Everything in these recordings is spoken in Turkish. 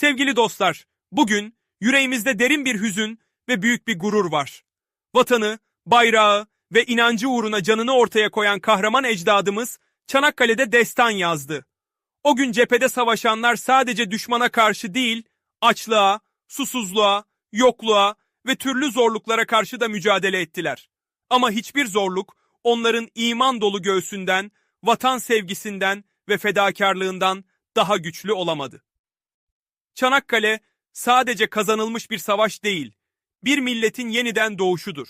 Sevgili dostlar, bugün yüreğimizde derin bir hüzün ve büyük bir gurur var. Vatanı, bayrağı ve inancı uğruna canını ortaya koyan kahraman ecdadımız Çanakkale'de destan yazdı. O gün cephede savaşanlar sadece düşmana karşı değil, açlığa, susuzluğa, yokluğa ve türlü zorluklara karşı da mücadele ettiler. Ama hiçbir zorluk onların iman dolu göğsünden, vatan sevgisinden ve fedakarlığından daha güçlü olamadı. Çanakkale sadece kazanılmış bir savaş değil, bir milletin yeniden doğuşudur.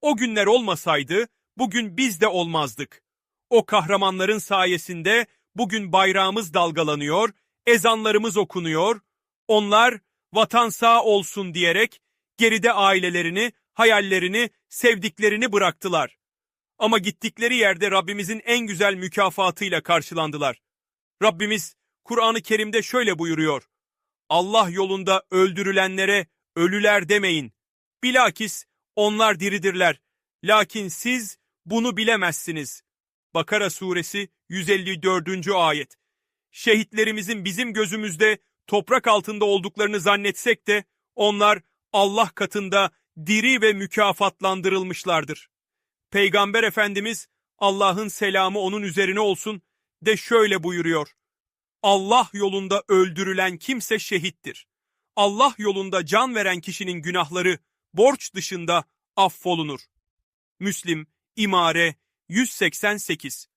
O günler olmasaydı bugün biz de olmazdık. O kahramanların sayesinde bugün bayrağımız dalgalanıyor, ezanlarımız okunuyor. Onlar vatan sağ olsun diyerek geride ailelerini, hayallerini, sevdiklerini bıraktılar. Ama gittikleri yerde Rabbimizin en güzel mükafatıyla karşılandılar. Rabbimiz Kur'an-ı Kerim'de şöyle buyuruyor. Allah yolunda öldürülenlere ölüler demeyin. Bilakis onlar diridirler. Lakin siz bunu bilemezsiniz. Bakara suresi 154. ayet. Şehitlerimizin bizim gözümüzde toprak altında olduklarını zannetsek de onlar Allah katında diri ve mükafatlandırılmışlardır. Peygamber Efendimiz Allah'ın selamı onun üzerine olsun de şöyle buyuruyor. Allah yolunda öldürülen kimse şehittir. Allah yolunda can veren kişinin günahları borç dışında affolunur. Müslim, İmare 188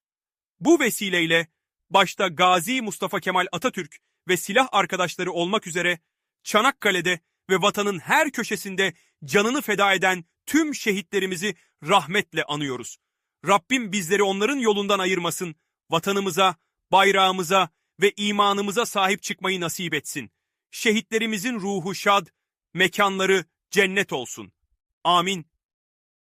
Bu vesileyle başta Gazi Mustafa Kemal Atatürk ve silah arkadaşları olmak üzere Çanakkale'de ve vatanın her köşesinde canını feda eden tüm şehitlerimizi rahmetle anıyoruz. Rabbim bizleri onların yolundan ayırmasın, vatanımıza, bayrağımıza ve imanımıza sahip çıkmayı nasip etsin. Şehitlerimizin ruhu şad, mekanları cennet olsun. Amin.